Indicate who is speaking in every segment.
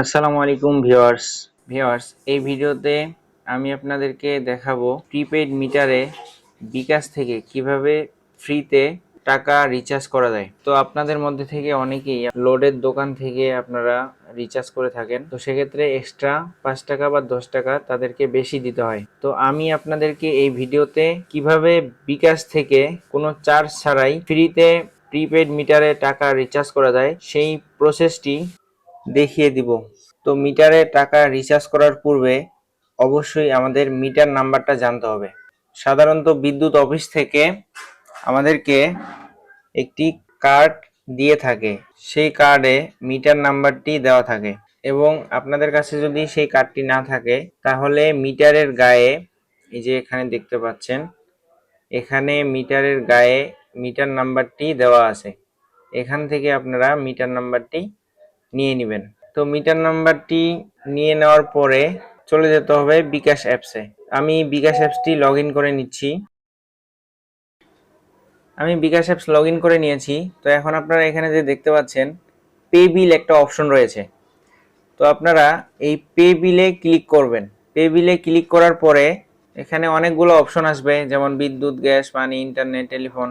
Speaker 1: আসসালামু আলাইকুম viewers. Viewers, এই ভিডিওতে আমি আপনাদেরকে দেখাবো প্রিপেইড মিটারে বিকাশ থেকে কীভাবে ফ্রিতে টাকা রিচার্জ করা যায়। তো আপনাদের মধ্যে থেকে অনেকেই লোডের দোকান থেকে আপনারা রিচার্জ করে থাকেন। তো সেক্ষেত্রে এক্সট্রা পাঁচ টাকা বা দশ টাকা তাদেরকে বেশি দিতে হয়। তো আমি আপনাদেরকে এই ভিডিওতে কীভাবে বিকাশ থেকে কোনো চার্জ ছাড়াই ফ্রিতে প্রিপেইড মিটারে টাকা রিচার্জ করা যায়, সেই প্রসেসটি দেখিয়ে দিব। তো মিটারে টাকা রিচার্জ করার পূর্বে অবশ্যই আমাদের মিটার নাম্বারটা জানতে হবে। সাধারণত বিদ্যুৎ অফিস থেকে আমাদেরকে একটি কার্ড দিয়ে থাকে। সেই কার্ডে মিটার নাম্বারটি দেওয়া থাকে এবং আপনাদের কাছে যদি সেই কার্ডটি না থাকে, তাহলে মিটারের গায়ে, এই যে এখানে দেখতে পাচ্ছেন, এখানে মিটারের গায়ে মিটার নাম্বারটি দেওয়া আছে। এখান থেকে আপনারা মিটার নাম্বারটি নিয়ে নেবেন। তো মিটার নাম্বারটি নিয়ে নেওয়ার পরে চলে যেতে হবে বিকাশ অ্যাপসে আমি বিকাশ অ্যাপসটি লগ করে নিচ্ছি। আমি বিকাশ অ্যাপস লগ করে নিয়েছি। তো এখন আপনারা এখানে যে দেখতে পাচ্ছেন পে বিল একটা অপশন রয়েছে। তো আপনারা এই পে বিলে ক্লিক করবেন। পে বিলে ক্লিক করার পরে এখানে অনেকগুলো অপশন আসবে, যেমন বিদ্যুৎ, গ্যাস, পানি ইন্টারনেট টেলিফোন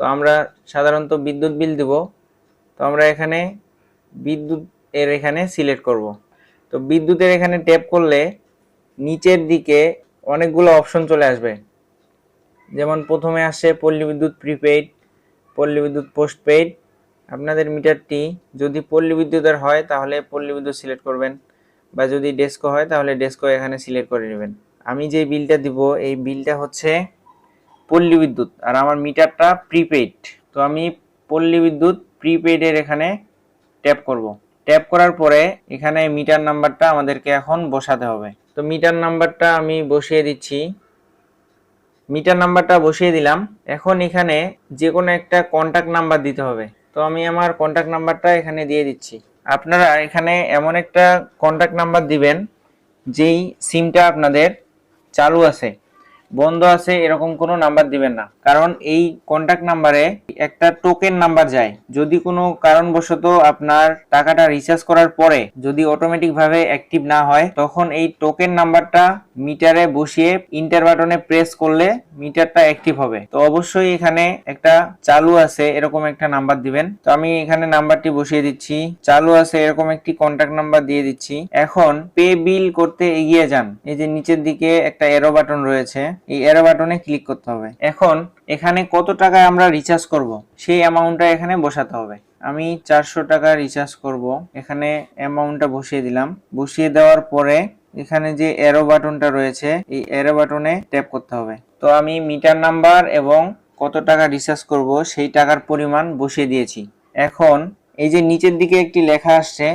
Speaker 1: তো আমরা সাধারণত বিদ্যুৎ বিল দেব। তো আমরা এখানে বিদ্যুৎ এর এখানে সিলেক্ট করব। তো বিদ্যুতের এখানে ট্যাপ করলে নিচের দিকে অনেকগুলো অপশন চলে আসবে। যেমন প্রথমে আসে পল্লী বিদ্যুৎ প্রিপেইড পল্লী বিদ্যুৎ পোস্টপেইড আপনাদের মিটারটি যদি পল্লী বিদ্যুতের হয়, তাহলে পল্লী বিদ্যুৎ সিলেক্ট করবেন। বা যদি ডেস্কো হয়, তাহলে ডেস্কো এখানে সিলেক্ট করে নেবেন। আমি যে বিলটা দিব, এই বিলটা হচ্ছে পল্লী বিদ্যুৎ আর আমার মিটারটা প্রিপেইড তো আমি পল্লী বিদ্যুৎ প্রিপেইডের এখানে ট্যাপ করব। ট্যাপ করার পরে এখানে মিটার নাম্বারটা আমাদেরকে এখন বসাতে হবে। তো মিটার নাম্বারটা আমি বসিয়ে দিচ্ছি। মিটার নাম্বারটা বসিয়ে দিলাম। এখন এখানে যে কোনো একটা কন্ট্যাক্ট নাম্বার দিতে হবে। তো আমি আমার কন্ট্যাক্ট নাম্বারটা এখানে দিয়ে দিচ্ছি। আপনারা এখানে এমন একটা কন্ট্যাক্ট নাম্বার দিবেন, যেই সিমটা আপনাদের চালু আছে। বন্ধ আছে, এরকম কোনো নাম্বার দিবেন না। কারণ এই কন্ট্যাক্ট নাম্বারে একটা টোকেন নাম্বার যায়। যদি কোনো কারণবশত আপনার টাকাটা রিচার্জ করার পরে যদি অটোমেটিক ভাবে অ্যাক্টিভ না হয়, তখন এই টোকেন নাম্বারটা মিটারে বসিয়ে ইন্টার বাটনে প্রেস করলে মিটারটা অ্যাক্টিভ হবে। তো অবশ্যই এখানে একটা চালু আছে এরকম একটা নাম্বার দিবেন। তো আমি এখানে নাম্বারটি বসিয়ে দিচ্ছি। চালু আছে এরকম একটি কন্ট্যাক্ট নাম্বার দিয়ে দিচ্ছি। এখন পে বিল করতে এগিয়ে যান। এই যে নিচের দিকে একটা এরো বাটন রয়েছে। এই এরো বাটনে ক্লিক করতে হবে। এখন এখানে কত টাকায় আমরা রিচার্জ করব? সেই অ্যামাউন্টটা এখানে বসাতে হবে। আমি চারশো টাকা রিচার্জ করব। এখানে অ্যামাউন্টটা বসিয়ে দিলাম। বসিয়ে দেওয়ার পরে এখানে যে এরো বাটনটা রয়েছে, এই এরো বাটনে ট্যাপ করতে হবে। তো আমি মিটার নাম্বার এবং কত টাকা রিচার্জ করব, সেই টাকার পরিমাণ বসিয়ে দিয়েছি। এখন এই যে নিচের দিকে একটি লেখা আসছে,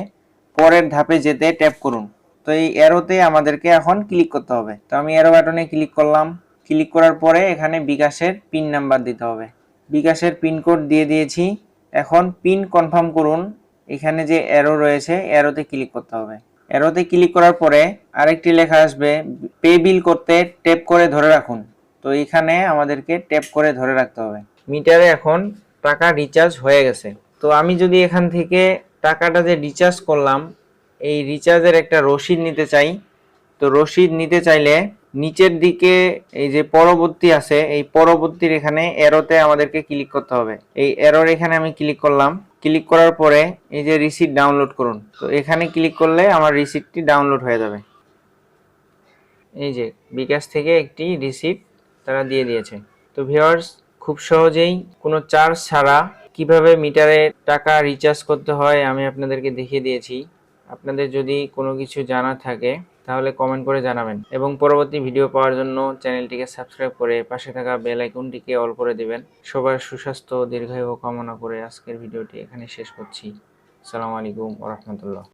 Speaker 1: পরের ধাপে যেতে ট্যাপ করুন। তো এই এরোতে আমাদেরকে এখন ক্লিক করতে হবে। তো আমি এরো বাটনে ক্লিক করলাম। ক্লিক করার পরে এখানে বিকাশের পিন নাম্বার দিতে হবে। বিকাশের পিন কোড দিয়ে দিয়েছি। এখন পিন কনফার্ম করুন। এখানে যে অ্যারো রয়েছে, অ্যারোতে ক্লিক করতে হবে। অ্যারোতে ক্লিক করার পরে আরেকটি লেখা আসবে, পে বিল করতে ট্যাপ করে ধরে রাখুন। তো এখানে আমাদেরকে ট্যাপ করে ধরে রাখতে হবে। মিটারে এখন টাকা রিচার্জ হয়ে গেছে। তো আমি যদি এখান থেকে টাকাটা যে রিচার্জ করলাম, এই রিচার্জের একটা রসিদ নিতে চাই। তো রসিদ নিতে চাইলে নিচের দিকে এই যে পরবর্তী আছে, এই পরবর্তীর এখানে এরোতে আমাদেরকে ক্লিক করতে হবে। এই এরোর এখানে আমি ক্লিক করলাম। ক্লিক করার পরে এই যে রিসিট ডাউনলোড করুন। তো এখানে ক্লিক করলে আমার রিসিটটি ডাউনলোড হয়ে যাবে। এই যে বিকাশ থেকে একটি রিসিট তারা দিয়ে দিয়েছে। তো ভিউয়ার্স খুব সহজেই কোনো চার্জ ছাড়া কীভাবে মিটারে টাকা রিচার্জ করতে হয় আমি আপনাদেরকে দেখিয়ে দিয়েছি। আপনাদের যদি কোনো কিছু জানা থাকে, তাহলে কমেন্ট করে জানাবেন। এবং পরবর্তী ভিডিও পাওয়ার জন্য চ্যানেলটিকে সাবস্ক্রাইব করে পাশে থাকা বেল আইকনটিকে অল করে দেবেন। সবার সুস্বাস্থ্য দীর্ঘায়ু কামনা করে আজকের ভিডিওটি এখানে শেষ করছি। আসসালামু আলাইকুম ওরহমতুল্লাহ